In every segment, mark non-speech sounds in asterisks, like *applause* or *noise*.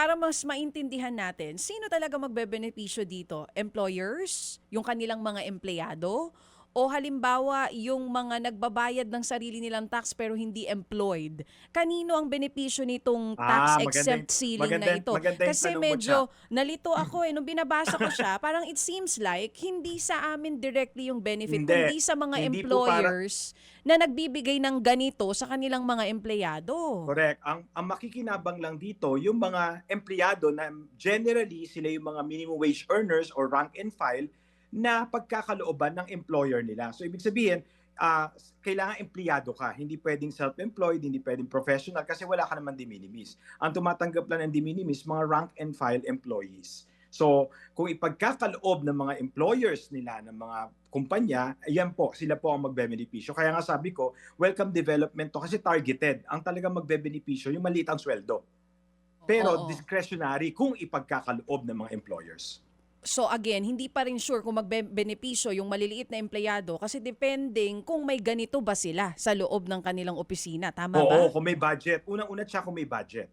para mas maintindihan natin, sino talaga magbebenepisyo dito? Employers? Yung kanilang mga empleyado? O halimbawa, yung mga nagbabayad ng sarili nilang tax pero hindi employed? Kanino ang benepisyo nitong tax Ah, exempt ceiling maganda na ito? maganda Kasi medyo nalito ako eh. Nung binabasa ko siya, *laughs* parang it seems like hindi sa amin directly yung benefit, Hindi. kundi sa mga Hindi po para- employers na nagbibigay ng ganito sa kanilang mga empleyado. Correct. Ang, ang makikinabang lang dito, yung mga empleyado na generally sila yung mga minimum wage earners or rank and file na pagkakalooban ng employer nila. So ibig sabihin, ah, kailangan empleyado ka. Hindi pwedeng self-employed, hindi pwedeng professional kasi wala ka naman de minimis. Ang tumatanggap lang ng de minimis, mga rank and file employees. So, kung ipagkakaloob ng mga employers nila, ng mga kumpanya, ayan po, sila po ang magbebenepisyo. Kaya nga sabi ko, welcome development to kasi targeted. Ang talagang magbebenepisyo, yung maliit ang sweldo. Pero Oo. discretionary kung ipagkakaloob ng mga employers. So again, hindi pa rin sure kung magbenepisyo yung maliliit na empleyado kasi depending kung may ganito ba sila sa loob ng kanilang opisina. Tama ba? Oo, kung may budget. Unang-una siya kung may budget.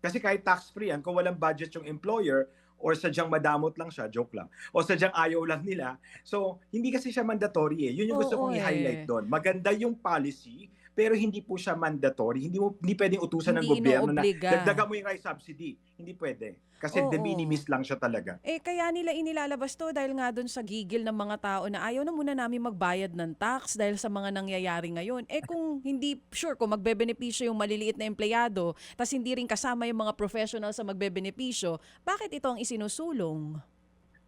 Kasi kahit tax-free yan, kung walang budget yung employer, or sadyang madamot lang siya, joke lang, o sadyang ayaw lang nila. So, hindi kasi siya mandatory eh. Yun yung gusto Oo kong i-highlight eh. doon. Maganda yung policy, pero hindi po siya mandatory. Hindi mo hindi pwedeng utusan ng Hindi gobyerno na dagdagan mo yung rice subsidy. Hindi pwede. Kasi Oo. de minimis lang siya talaga. Eh kaya nila inilalabas to dahil nga doon sa gigil ng mga tao na ayaw na muna namin magbayad ng tax dahil sa mga nangyayari ngayon. Eh kung hindi sure kung magbebenepisyo yung maliliit na empleyado, tas hindi rin kasama yung mga professional sa magbebenepisyo, bakit ito ang isinusulong?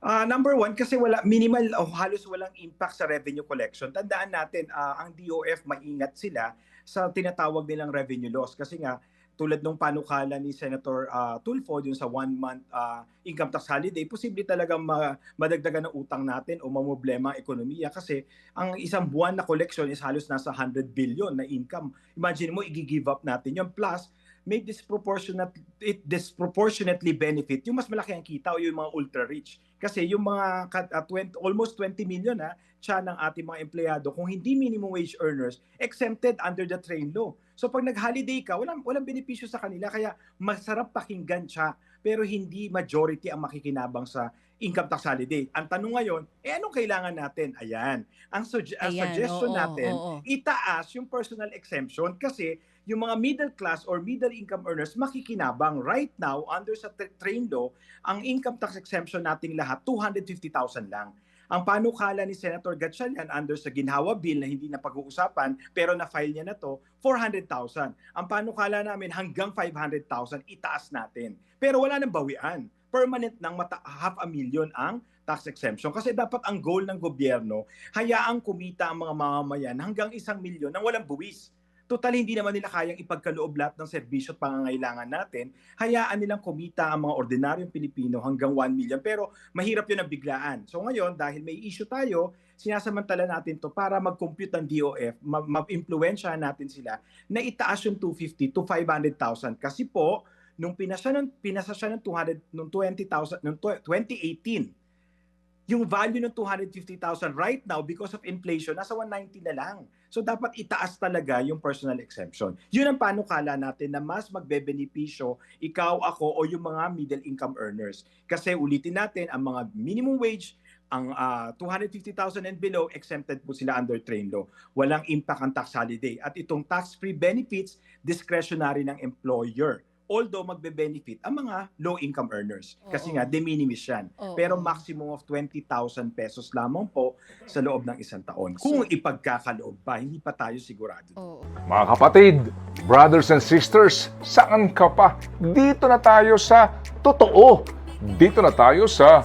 Ah, number one, kasi wala minimal o halos walang impact sa revenue collection. Tandaan natin, ah, ang DOF maingat sila sa tinatawag nilang revenue loss. Kasi nga, tulad nung panukala ni Senator ah, Tulfo dun sa one-month ah, income tax holiday, posible talagang ma- madagdagan ng utang natin o mamroblema ang ekonomiya kasi ang isang buwan na collection is halos nasa 100 billion na income. Imagine mo, i-give up natin yun. Plus, may disproportionate it disproportionately benefit yung mas malaki ang kita o yung mga ultra rich kasi yung mga kat- ah, 20, almost 20 million ha siya ng ating mga empleyado kung hindi minimum wage earners exempted under the train law. So pag nag-holiday ka walang walang benepisyo sa kanila kaya masarap pakinggan siya pero hindi majority ang makikinabang sa income tax holiday. Ang tanong ngayon eh anong kailangan natin? Ayan. Ang, ang Ayan, suggestion oo, natin oo. itaas yung personal exemption kasi yung mga middle class or middle income earners makikinabang right now under sa tra- train law ang income tax exemption nating lahat 250,000 lang. Ang panukala ni Senator Gatchalian under sa Ginhawa Bill na hindi na pag-uusapan pero na-file niya na to, 400,000. Ang panukala namin hanggang 500,000 itaas natin. Pero wala nang bawian. Permanent ng mata- half a million ang tax exemption. Kasi dapat ang goal ng gobyerno, hayaang kumita ang mga mamamayan hanggang isang milyon nang walang buwis. Total, hindi naman nila kayang ipagkaloob lahat ng serbisyo at pangangailangan natin. Hayaan nilang kumita ang mga ordinaryong Pilipino hanggang 1 million. Pero mahirap yun ang biglaan. So ngayon, dahil may issue tayo, sinasamantala natin to para mag-compute ng DOF, ma- ma-impluensyahan natin sila na itaas yung 250 to 500,000. Kasi po, nung pinasa, ng, pinasa siya ng 200, nung 20,000, nung tw- 2018, yung value ng 250,000 right now because of inflation nasa 190 na lang. So dapat itaas talaga yung personal exemption. Yun ang panukala natin na mas magbebenepisyo ikaw, ako o yung mga middle income earners. Kasi ulitin natin ang mga minimum wage ang ah, 250,000 and below exempted po sila under train law. Walang impact ang tax holiday at itong tax-free benefits discretionary ng employer. Although magbe-benefit ang mga low income earners kasi Oo. nga de minimis yan. Oo. Pero maximum of 20,000 pesos lamang po sa loob ng isang taon. Kung ipagkakaloob pa, hindi pa tayo sigurado. Oo. Mga kapatid, brothers and sisters, saan ka pa? Dito na tayo sa totoo. Dito na tayo sa